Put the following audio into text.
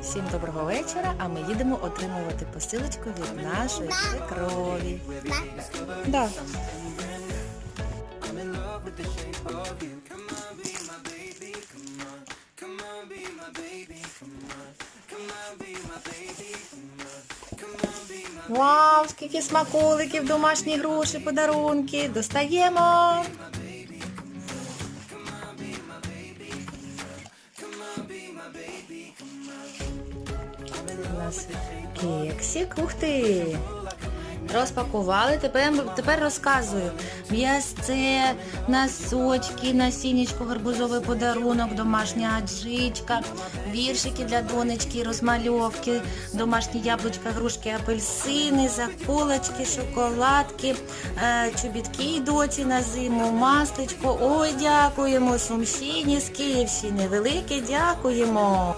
Всім доброго вечора, а ми їдемо отримувати посилочку від нашої свекрові. Да. Вау, скільки смаколиків, домашні груші, подарунки. Достаємо. Нас кексик. Ух ти! Розпакували, тепер, тепер розказую. М'ясце, носочки, насіннячко, гарбузовий подарунок, домашня аджичка, віршики для донечки, розмальовки, домашні яблучка, грушки, апельсини, заколочки, шоколадки, е, чобітки доці на зиму, масличко. Ой, дякуємо, Сумщині з Київщини. Велике дякуємо.